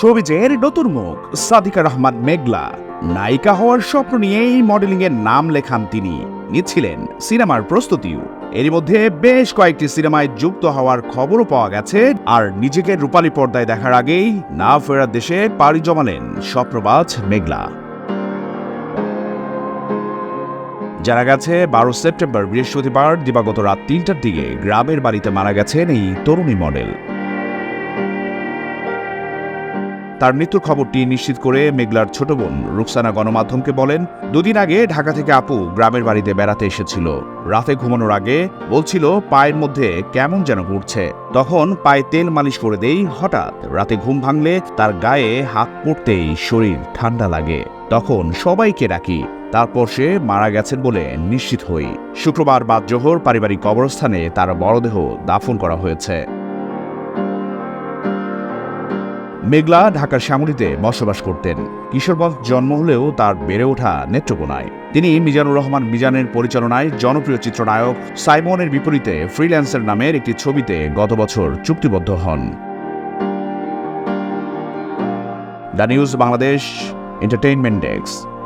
সবিজের নতুন মুখ, সাদিকা রহমান মেঘলা। নায়িকা হওয়ার স্বপ্ন নিয়েই এর নাম লেখান তিনি। নিচ্ছিলেন সিনেমার প্রস্তুতিও। এরই মধ্যে বেশ কয়েকটি সিনেমায় যুক্ত হওয়ার খবরও পাওয়া গেছে, আর নিজেকে রূপালী পর্দায় দেখার আগেই না ফেরার দেশে পাড়ি জমালেন স্বপ্নবাজ মেঘলা। জানা গেছে, বারো সেপ্টেম্বর বৃহস্পতিবার দিবাগত রাত তিনটার দিকে গ্রামের বাড়িতে মারা গেছেন এই তরুণী মডেল। তার মৃত্যুর খবরটি নিশ্চিত করে মেঘলার ছোট বোন রুকসানা গণমাধ্যমকে বলেন, দুদিন আগে ঢাকা থেকে আপু গ্রামের বাড়িতে বেড়াতে এসেছিল। রাতে ঘুমানোর আগে বলছিল, পায়ের মধ্যে কেমন যেন ঘুরছে। তখন পায়ে তেল মালিশ করে দেই, হঠাৎ রাতে ঘুম ভাঙলে তার গায়ে হাত পড়তেই শরীর ঠান্ডা লাগে। তখন সবাইকে ডাকি, তারপর সে মারা গেছেন বলে নিশ্চিত হই। শুক্রবার বাদ জোহর পারিবারিক কবরস্থানে তার মরদেহ দাফন করা হয়েছে। মেঘলা ঢাকার শ্যামলীতে বসবাস করতেন। কিশোরগঞ্জ জন্ম হলেও তার বেড়ে ওঠা নেত্রকোনায়। তিনি মিজানুর রহমান মিজানের পরিচালনায় জনপ্রিয় চিত্রনায়ক সাইমনের বিপরীতে ফ্রিল্যান্সার নামের একটি ছবিতে গত বছর চুক্তিবদ্ধ হন। The news Bangladesh entertainment desk.